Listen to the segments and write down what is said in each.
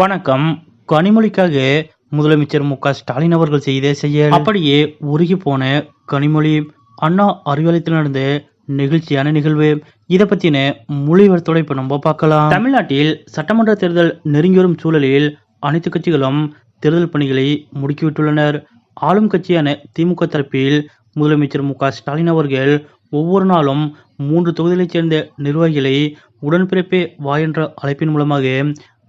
வணக்கம். கனிமொழிக்காக முதலமைச்சர் மு க ஸ்டாலின் அவர்கள் செய்த செயல். அப்படியே உருகி போன கனிமொழி அண்ணா அறிவாலயத்தில் நடந்த நெகிழ்ச்சியான நிகழ்வு. இதை பத்தின மொழிவர்த்தோட இப்ப நம்ம பார்க்கலாம். தமிழ்நாட்டில் சட்டமன்ற தேர்தல் நெருங்கி வரும் சூழலில் அனைத்து கட்சிகளும் தேர்தல் பணிகளை முடுக்கிவிட்டுள்ளனர். ஆளும் கட்சியான திமுக தரப்பில் முதலமைச்சர் மு க ஸ்டாலின் அவர்கள் ஒவ்வொரு நாளும் மூன்று தொகுதிகளைச் சேர்ந்த நிர்வாகிகளை உடன்பிறப்பே வா என்ற அழைப்பின் மூலமாக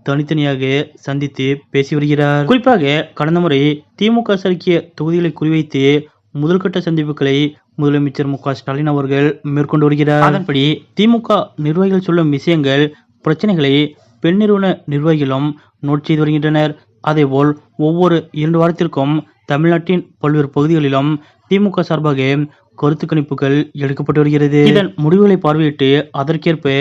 தனித்தனியாக சந்தித்து பேசி வருகிறார். குறிப்பாக கடந்த முறை திமுக சறுக்கிய தொகுதிகளை குறிவைத்து முதல்கட்ட சந்திப்புகளை முதலமைச்சர் மு ஸ்டாலின் அவர்கள் மேற்கொண்டு வருகிறார். அதன்படி திமுக நிர்வாகிகள் சொல்லும் விஷயங்கள் பிரச்சனைகளை பெண் நிறுவன நிர்வாகிகளும் நோட் செய்து வருகின்றனர். அதேபோல் ஒவ்வொரு இரண்டு வாரத்திற்கும் தமிழ்நாட்டின் பல்வேறு பகுதிகளிலும் திமுக சார்பாக கருத்து கணிப்புகள் எடுக்கப்பட்டு வருகிறது. இதன் முடிவுகளை பார்வையிட்டு அதற்கேற்ப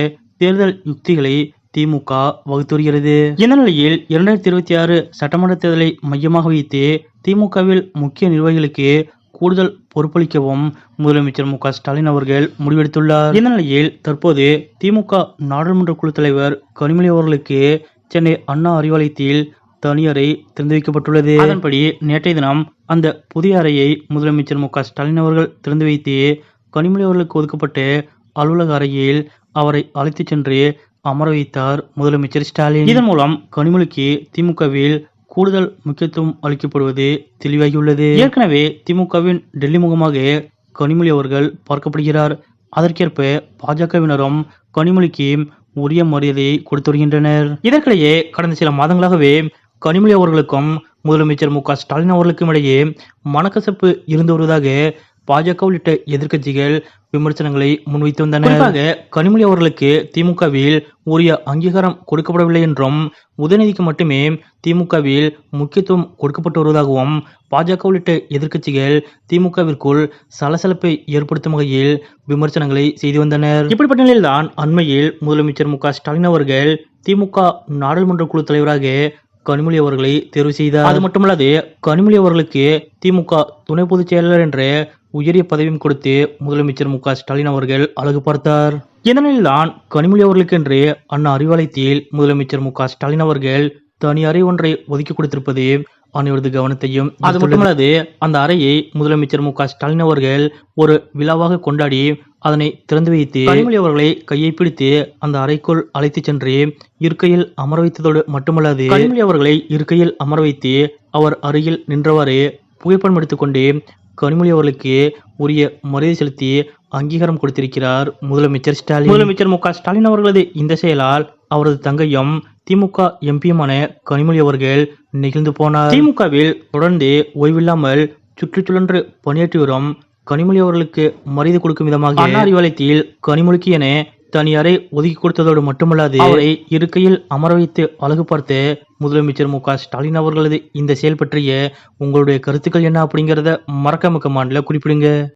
தேர்தல் யுக்திகளை திமுக வகுத்து வருகிறது இந்த நிலையில் இரண்டாயிரத்தி இருபத்தி ஆறு சட்டமன்ற தேர்தலை மையமாக வைத்து திமுகவில் முக்கிய நிர்வாகிகளுக்கு கூடுதல் பொறுப்பளிக்கவும் முதலமைச்சர் மு ஸ்டாலின் அவர்கள் முடிவெடுத்துள்ளார். இந்த நிலையில் தற்போது திமுக நாடாளுமன்ற குழு தலைவர் கனிமொழி அவர்களுக்கு சென்னை அண்ணா அறிவாலயத்தில் தனி அறை திறந்து வைக்கப்பட்டுள்ளது. அதன்படி நேற்றைய தினம் அந்த புதிய அறையை முதலமைச்சர் மு ஸ்டாலின் அவர்கள் திறந்து வைத்து கனிமொழி அவர்களுக்கு ஒதுக்கப்பட்ட அலுவலக அறையில் அவரை அழைத்துச் சென்று அமர வைத்தார் முதலமைச்சர் ஸ்டாலின். இதன் மூலம் கனிமொழிக்கு திமுகவில் கூடுதல் முக்கியத்துவம் அளிக்கப்படுவது தெளிவாகியுள்ளது. ஏற்கனவே திமுகவின் டெல்லி முகமாக கனிமொழி அவர்கள் பார்க்கப்படுகிறார். அதற்கேற்ப பாஜகவினரும் கனிமொழிக்கு உரிய மரியாதையை கொடுத்து வருகின்றனர். இதற்கிடையே கடந்த சில மாதங்களாகவே கனிமொழி அவர்களுக்கும் முதலமைச்சர் மு க ஸ்டாலின் அவர்களுக்கும் இடையே மனக்கசப்பு இருந்து வருவதாக பாஜக உள்ளிட்ட எதிர்க்கட்சிகள் விமர்சனங்களை முன்வைத்து வந்தனர் குறிப்பாக கனிமொழி அவர்களுக்கு திமுகவில் உரிய அங்கீகாரம் கொடுக்கப்படவில்லை என்றும் உதயநிதிக்கு மட்டுமே திமுகவில் முக்கியத்துவம் கொடுக்கப்பட்டு வருவதாகவும் பாஜக உள்ளிட்ட எதிர்க்கட்சிகள் திமுகவிற்குள் சலசலப்பை ஏற்படுத்தும் வகையில் விமர்சனங்களை செய்து வந்தனர். இப்படிப்பட்ட நிலையில்தான் அண்மையில் முதலமைச்சர் மு க ஸ்டாலின் அவர்கள் திமுக நாடாளுமன்ற குழு தலைவராக கனிமொழி அவர்களை தேர்வு செய்தார். அது மட்டுமல்லாது கனிமொழி அவர்களுக்கு திமுக துணை பொதுச் செயலாளர் என்ற உயரிய பதவியும் கொடுத்து முதலமைச்சர் மு க ஸ்டாலின் அவர்கள் அழகு பார்த்தார். இதனில்தான் கனிமொழி அவர்களுக்கென்று அண்ணா அறிவாலயத்தில் முதலமைச்சர் மு க ஸ்டாலின் அவர்கள் தனி அறை ஒன்றை ஒதுக்கி கொடுத்திருப்பது அனைவரது கவனத்தையும் அது மட்டுமல்லாது அந்த அறையை முதலமைச்சர் மு க ஸ்டாலின் அவர்கள் ஒரு விழாவாக கொண்டாடி அதனை திறந்து வைத்து கனிமொழி அவர்களை கையை பிடித்து அந்த அறைக்குள் அழைத்துச் சென்று இருக்கையில் அமர வைத்ததோடு மட்டுமல்லாது கனிமொழி அவர்களை இருக்கையில் அமர வைத்து அவர் அருகில் நின்றவாறு புகைப்படம் எடுத்துக்கொண்டு கனிமொழி அவர்களுக்கு உரிய மரியாதை செலுத்தி அங்கீகாரம் கொடுத்திருக்கிறார் முதலமைச்சர் ஸ்டாலின். முதலமைச்சர் மு ஸ்டாலின் அவர்களது இந்த செயலால் அவரது தங்கையும் திமுக எம்பியுமான கனிமொழி அவர்கள் நெகிழ்ந்து போனார். திமுகவில் தொடர்ந்து ஓய்வில்லாமல் சுற்றுச்சுழன்று பணியாற்றி வரும் கனிமொழி அவர்களுக்கு மரியாதை கொடுக்கும் விதமாக அண்ணா அறிவாலயத்தில் கனிமொழிக்கு என தனி அறை ஒதுக்கி கொடுத்ததோடு மட்டுமல்லாது அவரை இருக்கையில் அமர வைத்து அழகு பார்த்த முதலமைச்சர் மு க ஸ்டாலின் அவர்களது இந்த செயல் பற்றிய உங்களுடைய கருத்துக்கள் என்ன அப்படிங்கறத மறக்காம கமாண்ட்ல குறிப்பிடுங்க.